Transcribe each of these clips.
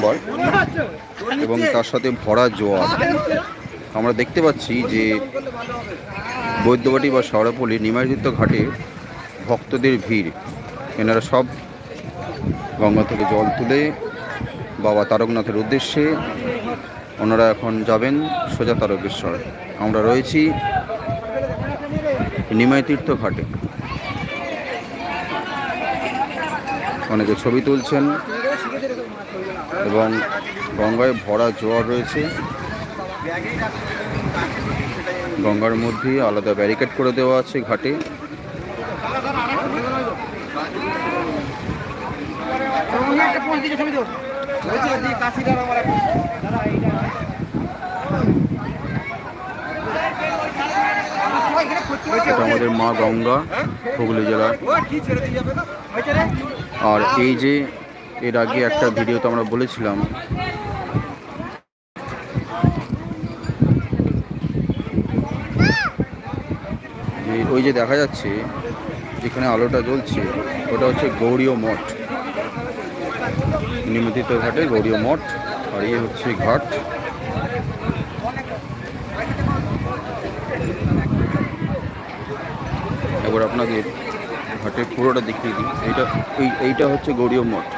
সোমবার এবং তার সাথে ভরা জোয়ার। আমরা দেখতে পাচ্ছি যে বৈদ্যবাটি বা শেওড়াপল্লী নিমাইযুক্ত ঘাটে ভক্তদের ভিড়। এনারা সব গঙ্গা থেকে জল তুলে বাবা তারকনাথের উদ্দেশ্যে ওনারা এখন যাবেন সোজা তারকেশ্বর। আমরা রয়েছি নিমাই তীর্থ ঘাটে। অনেকে ছবি তুলছেন। এবং গঙ্গায় ভরা জোয়ার রয়েছে। গঙ্গার মধ্যে আলাদা ব্যারিকেড করে দেওয়া আছে ঘাটে। এটা আমাদের মা গঙ্গা, হুগলি জেলার। আর এই যে এর আগে একটা ভিডিওতে আমরা বলেছিলাম। ওই যে দেখা যাচ্ছে, যেখানে আলোটা জ্বলছে, ওটা হচ্ছে গৌরীয় মঠ। নিমন্ত্রিত ঘাটে গৌরীয় মঠ, আর ইয়ে হচ্ছে ঘাট। এবার আপনাকে ঘাটের পুরোটা দেখিয়ে দিই। এইটা এই এইটা হচ্ছে গৌরীয় মঠ।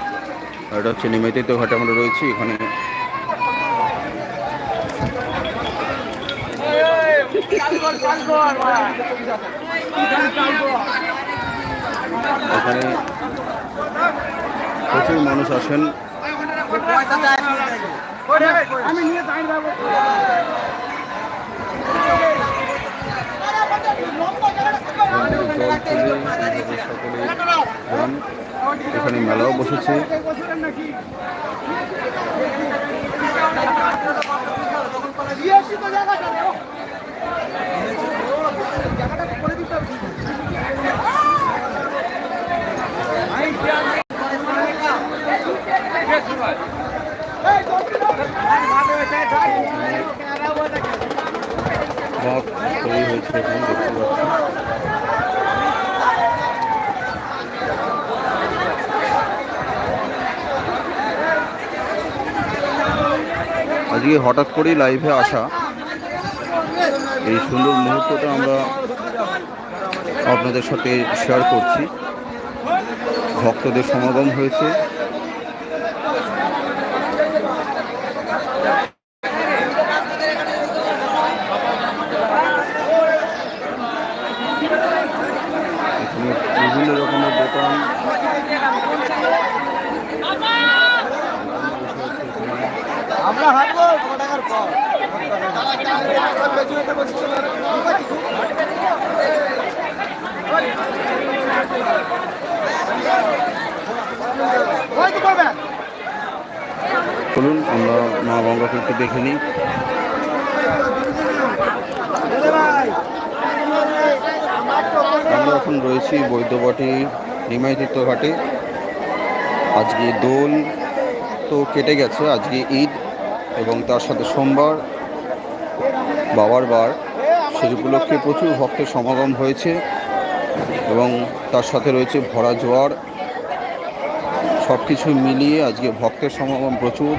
এটা হচ্ছে নিমেতিত আমরা রয়েছি এখানে। এখানে প্রচুর মানুষ আসেন। জল তুলে নিজেদের সকলে যান এখানে মেলাও বসেছে। বাঘ তৈরি হয়েছে এখানে দেখতে পাচ্ছি। আজকে হঠাৎ করেই লাইভে আসা। এই সুন্দর মুহূর্তটা আমরা আপনাদের সাথে শেয়ার করছি। ভক্তদের সমাগম হয়েছে এখানে বিভিন্ন রকমের দোকান। আমরা হাঁটবো টাকার পর চলুন আমরা মা একটু দেখে নিই। এখন রয়েছি বৈদ্যবাটি নিমাইতীর্থ ঘাটে। আজকে দোল তো কেটে গেছে, আজকে ঈদ এবং তার সাথে সোমবার, বাবার বার। সেই উপলক্ষে প্রচুর ভক্তের সমাগম হয়েছে এবং তার সাথে রয়েছে ভরা জোয়ার। সব কিছু মিলিয়ে আজকে ভক্তের সমাগম প্রচুর।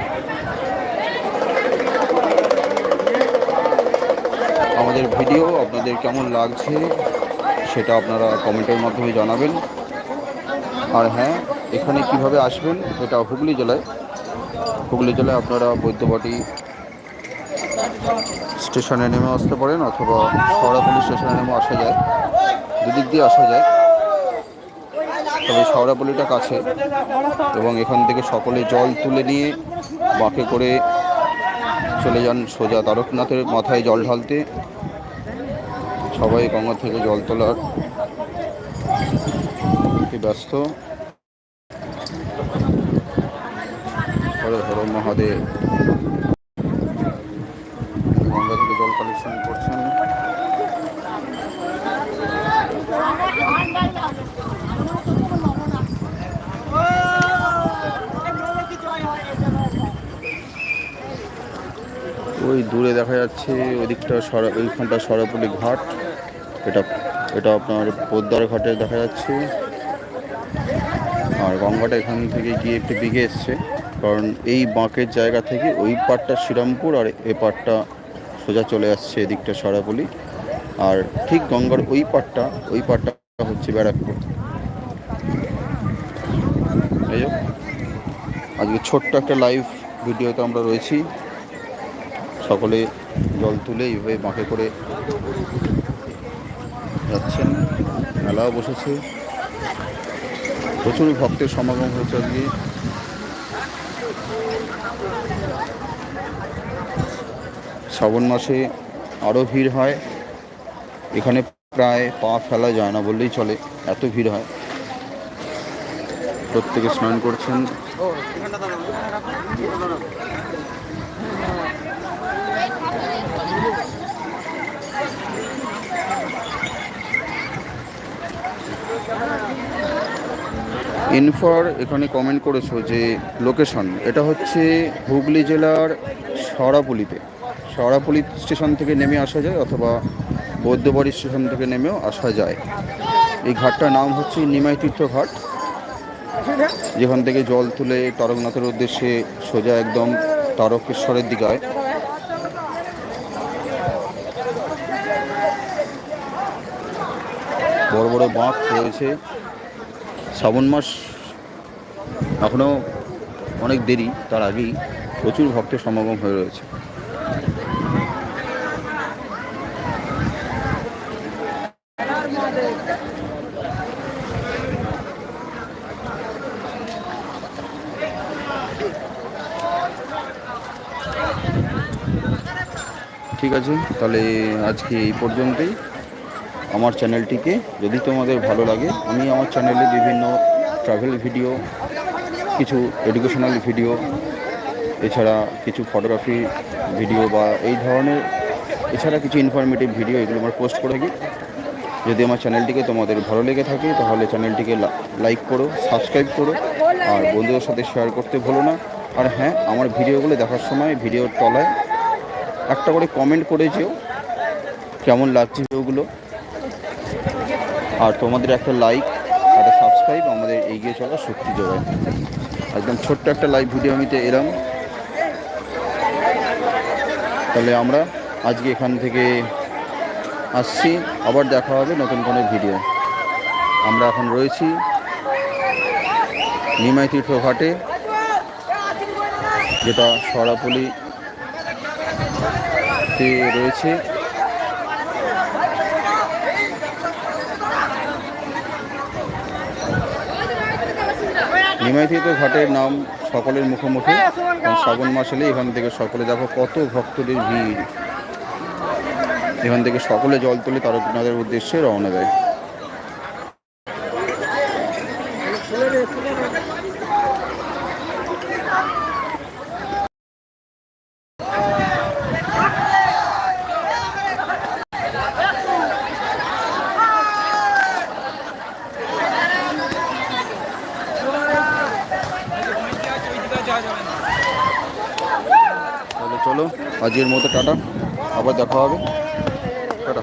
আমাদের ভিডিও আপনাদের কেমন লাগছে সেটা আপনারা কমেন্টের মাধ্যমে জানাবেন। আর হ্যাঁ এখানে কীভাবে আসবেন, এটা হুগলি জেলায়। হুগলি জেলায় আপনারা বৈদ্যবাটি স্টেশনে নেমে আসতে পারেন অথবা শহরাপল্লী স্টেশনে নেমে আসা যায়। দুদিক দিয়ে আসা যায়। তবে শহরাপল্লীটা কাছে এবং এখান থেকে সকলে জল তুলে নিয়ে বাঁকে করে চলে যান সোজা তারকনাথের মাথায় জল ঢালতে। সবাই গঙ্গা থেকে জল তোলার ব্যস্ত? হরে হর মহাদেব গঙ্গা থেকে জল কালেকশন করছেন ওই দূরে দেখা যাচ্ছে, ওইদিকটা সরা, ওইখানটা সরাপুলি ঘাট। এটা এটা আপনার পোদ্দার ঘাটে দেখা যাচ্ছে। আর গঙ্গাটা এখান থেকে গিয়ে একটু দিকে এসছে। কারণ এই বাঁকের জায়গা থেকে ওই পাটটা শ্রীরামপুর আর এ পাটটা সোজা চলে আসছে এদিকটা সরাপলি আর ঠিক গঙ্গার ওই পাটটা ওই পাটটা হচ্ছে ব্যারাকপুর। আজকে ছোট্ট একটা লাইভ ভিডিওতে আমরা রয়েছি। সকলে জল তুলে এইভাবে বাঁকে করে যাচ্ছেন। মেলাও বসেছে। প্রচুর ভক্তের সমাগম হয়েছে আজকে। শ্রাবণ মাসে আরও ভিড় হয়। এখানে প্রায় পা ফেলা যায় না বললেই চলে, এত ভিড় হয়। প্রত্যেকে স্নান করছেন। ইনফর এখানে কমেন্ট করেছ যে লোকেশন এটা হচ্ছে হুগলি জেলার সরাপুলিতে সরাপুলি স্টেশন থেকে নেমে আসা যায় অথবা বৈদ্যবাড়ি স্টেশন থেকে নেমেও আসা যায়। এই ঘাটটার নাম হচ্ছে নিমাই তীর্থ ঘাট। যেখান থেকে জল তুলে তারকনাথের উদ্দেশ্যে সোজা একদম তারকেশ্বরের দিকায় বড় বড় বাঁক রয়েছে। শ্রাবণ মাস এখনও অনেক দেরি, তার আগেই প্রচুর ভক্তের সমাগম হয়ে রয়েছে। ঠিক আছে, তাহলে আজকে এই পর্যন্তই। আমার চ্যানেলটিকে যদি তোমাদের ভালো লাগে, আমি আমার চ্যানেলে বিভিন্ন ট্রাভেল ভিডিও কিছু এডুকেশনাল ভিডিও এছাড়া কিছু ফটোগ্রাফি ভিডিও বা এই ধরনের, এছাড়া কিছু ইনফরমেটিভ ভিডিও এগুলো আমার পোস্ট করে থাকি। যদি আমার চ্যানেলটিকে তোমাদের ভালো লেগে থাকে, তাহলে চ্যানেলটিকে লাইক করো সাবস্ক্রাইব করো, আর বন্ধুদের সাথে শেয়ার করতে ভুলো না। আর হ্যাঁ আমার ভিডিওগুলো দেখার সময় ভিডিওর তলায় একটা করে কমেন্ট করে যেও, কেমন লাগছে ভিডিওগুলো আর তোমাদের একটা লাইক একটা সাবস্ক্রাইব আমাদের এগিয়ে চলার শক্তি যোগায়। একদম ছোট্ট একটা লাইভ ভিডিও আমিতে এলাম। তাহলে আমরা আজকে এখান থেকে আসছি। আবার দেখা হবে নতুন কোনো ভিডিও আমরা এখন রয়েছি নিমাই তীর্থ ঘাটে, যেটা সরাপলিতে রয়েছে। নিমাইতীত ঘাটের নাম সকলের মুখোমুখি। শ্রাবণ মাস এলে এখান থেকে সকলে দেখো কত ভক্তদের ভিড়। এখান থেকে সকলে জল তুলে তারকনাথের উদ্দেশ্যে রওনা দেয়। তাহলে চলো আজকের মতো টাটা। আবার দেখা হবে। টাটা।